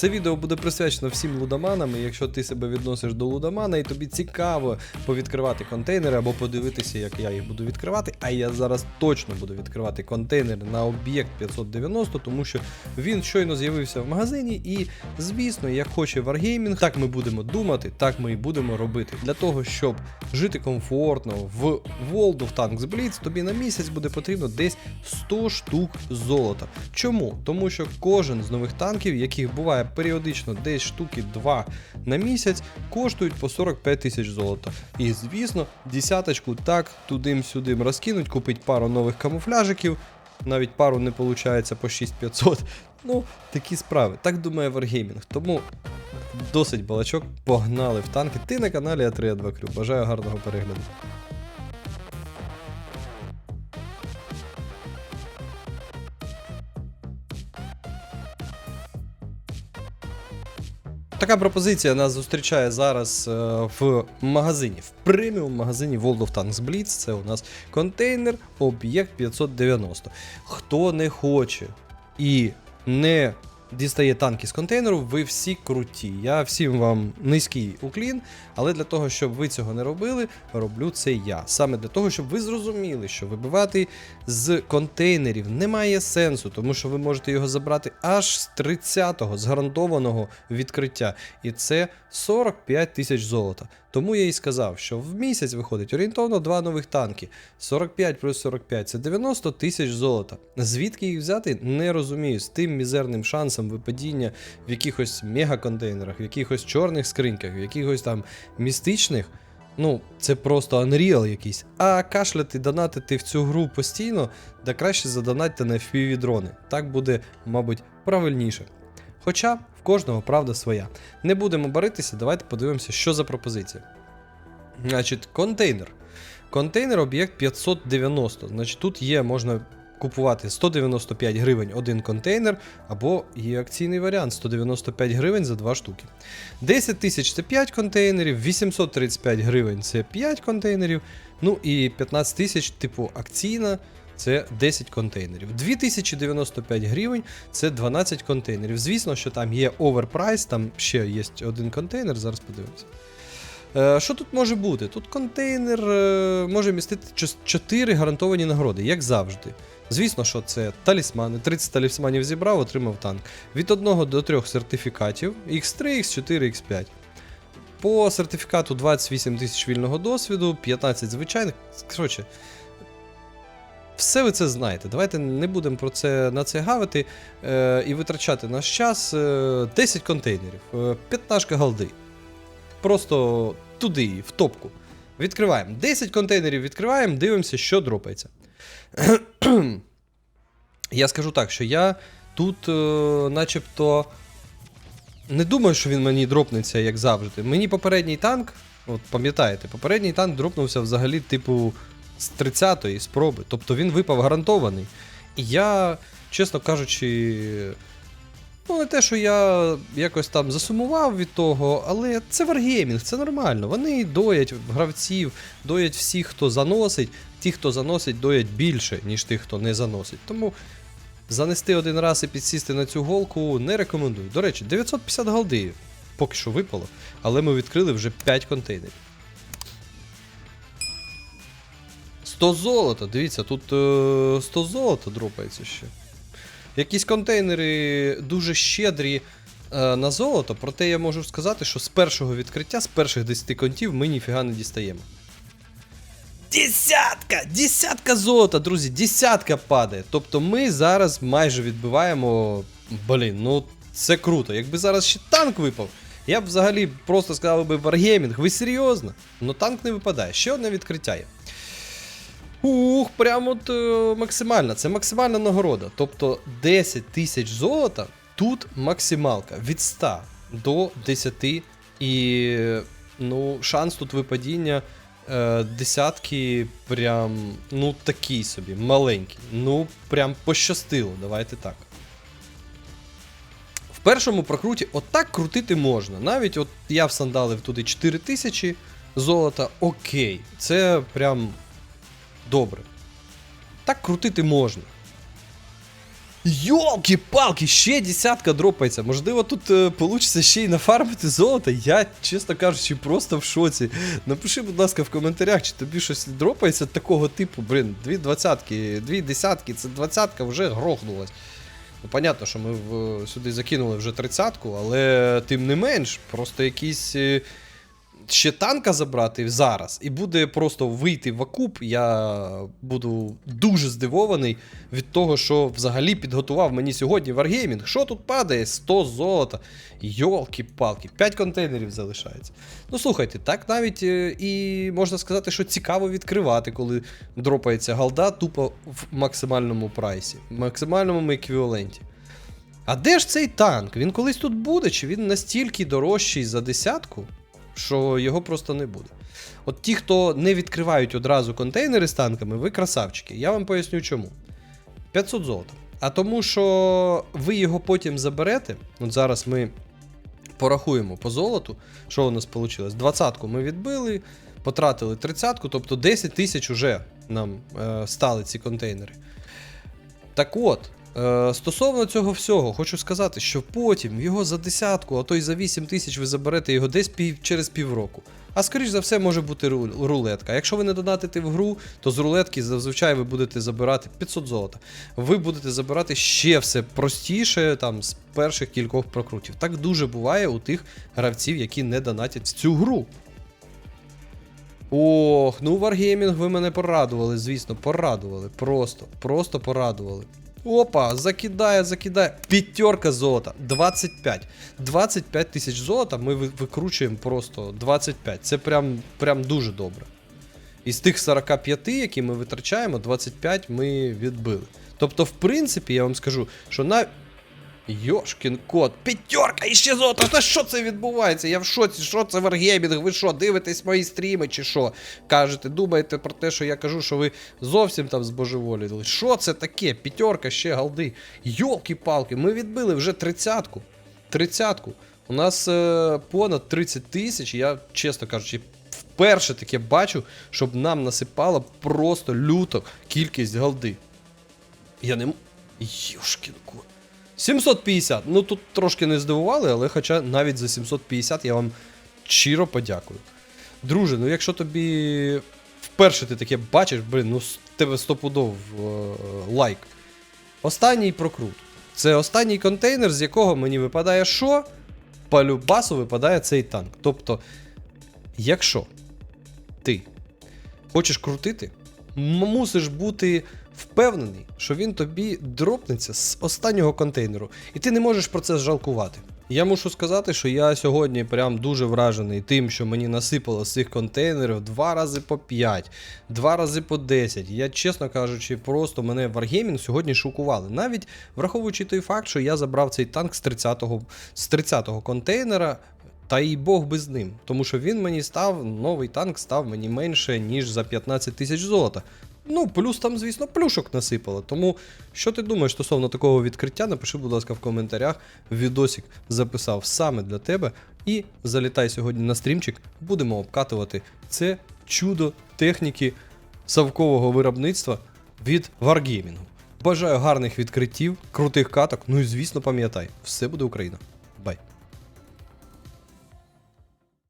Це відео буде присвячено всім лудоманам. І якщо ти себе відносиш до лудомана і тобі цікаво повідкривати контейнери або подивитися, як я їх буду відкривати. А я зараз точно буду відкривати контейнер на об'єкт 590, тому що він щойно з'явився в магазині. І звісно, як хоче Wargaming, так ми будемо думати, так ми і будемо робити. Для того, щоб жити комфортно в World of Tanks Blitz, тобі на місяць буде потрібно десь 100 штук золота. Чому? Тому що кожен з нових танків, яких буває періодично десь штуки 2 на місяць, коштують по 45 тисяч золота. І звісно, десяточку так тудим-сюдим розкинуть, купить пару нових камуфляжиків. Навіть пару не виходить по 6500. Ну, такі справи. Так думає Wargaming. Тому досить балачок, погнали в танки. Ти на каналі А3А2 Крю. Бажаю гарного перегляду. Така пропозиція нас зустрічає зараз е, в магазині, в преміум магазині World of Tanks Blitz. Це у нас контейнер об'єкт 590. Хто не хоче і не дістає танки з контейнеру, ви всі круті. Я всім вам низький уклін, але для того, щоб ви цього не робили, роблю це я. Саме для того, щоб ви зрозуміли, що вибивати з контейнерів немає сенсу, тому що ви можете його забрати аж з 30-го, з гарантованого відкриття. І це 45 тисяч золота. Тому я і сказав, що в місяць виходить орієнтовно два нових танки. 45 плюс 45 це 90 тисяч золота. Звідки їх взяти, не розумію. З тим мізерним шансом випадіння в якихось мегаконтейнерах, в якихось чорних скриньках, в якихось там містичних. Ну, це просто Unreal якийсь. А кашляти, донатити в цю гру постійно, да краще задонатьте на FPV дрони. Так буде, мабуть, правильніше. Хоча в кожного правда своя. Не будемо баритися, давайте подивимося, що за пропозиція. Значить, контейнер. Контейнер об'єкт 590. Значить, тут є, можна купувати 195 гривень один контейнер, або є акційний варіант 195 гривень за 2 штуки. 10 тисяч це 5 контейнерів, 835 гривень це 5 контейнерів. Ну і 15 тисяч, типу, акційна. Це 10 контейнерів. 2095 гривень це 12 контейнерів. Звісно, що там є оверпрайс, там ще є один контейнер, зараз подивимося. Е, Що тут може бути? Тут контейнер е, може містити 4 гарантовані нагороди, як завжди. Звісно, що це талісмани. 30 талісманів зібрав, отримав танк. Від 1 до 3 сертифікатів X3, X4, X5. По сертифікату 28 тисяч вільного досвіду, 15 звичайних. Коротше, все ви це знаєте. Давайте не будемо про це на це гавити е, і витрачати наш час. Е, 10 контейнерів, е, 15 голди. Просто туди, в топку. Відкриваємо. 10 контейнерів відкриваємо, дивимося, що дропається. я скажу так, що я тут, е, начебто, не думаю, що він мені дропнеться, як завжди. Мені попередній танк, от пам'ятаєте, попередній танк дропнувся взагалі, типу, з 30-ї спроби. Тобто він випав гарантований. І я, чесно кажучи, ну не те, що я якось там засумував від того, але це Wargaming, це нормально. Вони доять гравців, доять всіх, хто заносить. Ті, хто заносить, доять більше, ніж тих, хто не заносить. Тому занести один раз і підсісти на цю голку не рекомендую. До речі, 950 голди поки що випало, але ми відкрили вже 5 контейнерів. 100 золота, дивіться, тут е, 100 золота дропається ще. Якісь контейнери дуже щедрі е, на золото, проте я можу сказати, що з першого відкриття, з перших 10 контів ми ніфіга не дістаємо. Десятка! Десятка золота, друзі, десятка падає. Тобто ми зараз майже відбиваємо. Блін, ну це круто. Якби зараз ще танк випав, я б взагалі просто сказав би Wargaming, ви серйозно? Ну танк не випадає. Ще одне відкриття є. Ух, прямо от е, максимальна. Це максимальна нагорода. Тобто 10 тисяч золота тут максималка від 100 до 10. І ну, шанс тут випадіння е, десятки прям ну такий собі, маленький. Ну, прям пощастило, давайте так. В першому прокруті отак крутити можна. Навіть от я всандалив туди 4000 золота, окей. Це прям добре. Так крутити можна. Йолки-палки, ще десятка дропається. Можливо, тут е, получиться ще й нафармити золото. Я, чесно кажучи, просто в шоці. Напиши, будь ласка, в коментарях, чи тобі щось дропається такого типу. Блін, дві двадцятки, дві десятки, це двадцятка вже грохнулась. Ну, понятно, що ми в, сюди закинули вже тридцятку, але тим не менш, просто якісь. Ще танка забрати зараз, і буде просто вийти в окуп. Я буду дуже здивований від того, що взагалі підготував мені сьогодні Wargaming. Що тут падає? 100 золота. Йолки-палки, 5 контейнерів залишається. Ну слухайте, так навіть е, і можна сказати, що цікаво відкривати, коли дропається голда тупо в максимальному прайсі, в максимальному еквіваленті. А де ж цей танк? Він колись тут буде, чи він настільки дорожчий за десятку, що його просто не буде. От ті, хто не відкривають одразу контейнери з танками, ви красавчики. Я вам поясню чому. 500 золота. А тому, що ви його потім заберете. От зараз ми порахуємо по золоту, що у нас вийшло. 20-ку ми відбили, потратили 30-ку, тобто 10 тисяч уже нам е, стали ці контейнери. Так от, е, стосовно цього всього, хочу сказати, що потім його за десятку, а то й за 8 тисяч ви заберете його десь пів, через півроку. А скоріш за все, може бути рулетка. Якщо ви не донатите в гру, то з рулетки зазвичай ви будете забирати 500 золота. Ви будете забирати ще все простіше там з перших кількох прокрутів. Так дуже буває у тих гравців, які не донатять в цю гру. Ох, ну Wargaming ви мене порадували, звісно, порадували. Просто, просто порадували. Опа, закидає, закидає. П'ятерка золота. 25. 25 тисяч золота ми викручуємо просто 25. Це прям, прям дуже добре. Із тих 45, які ми витрачаємо, 25 ми відбили. Тобто, в принципі, я вам скажу, що на. Йошкін кот, п'ятерка і ще золото. Та що це відбувається? Я в шоці, що це Wargaming? Ви що, дивитесь мої стріми чи що? Кажете, думаєте про те, що я кажу, що ви зовсім там збожеволіли. Що це таке? П'ятерка ще галди. Йолки-палки, ми відбили вже тридцятку. Тридцятку. У нас е, понад 30 тисяч. Я, чесно кажучи, вперше таке бачу, щоб нам насипала просто люто кількість галди. Я не. Йошкін кот. 750. Ну тут трошки не здивували, але хоча навіть за 750 я вам щиро подякую. Друже, ну якщо тобі вперше ти таке бачиш, блин, ну з тебе стопудов е, лайк. Останній прокрут. Це останній контейнер, з якого мені випадає що? По любасу випадає цей танк. Тобто, якщо ти хочеш крутити, мусиш бути впевнений, що він тобі дропнеться з останнього контейнеру, і ти не можеш про це жалкувати. Я мушу сказати, що я сьогодні прям дуже вражений тим, що мені насипало з цих контейнерів два рази по 5, два рази по 10. Я, чесно кажучи, просто мене Wargaming сьогодні шокували. Навіть враховуючи той факт, що я забрав цей танк з 30-го з 30-го контейнера. Та й Бог би з ним, тому що він мені став, новий танк став мені менше, ніж за 15 тисяч золота. Ну, плюс там, звісно, плюшок насипало. Тому, що ти думаєш стосовно такого відкриття, напиши, будь ласка, в коментарях. Відосик записав саме для тебе. І залітай сьогодні на стрімчик, будемо обкатувати це чудо техніки савкового виробництва від Wargaming. Бажаю гарних відкриттів, крутих каток. Ну і звісно, пам'ятай, все буде Україна.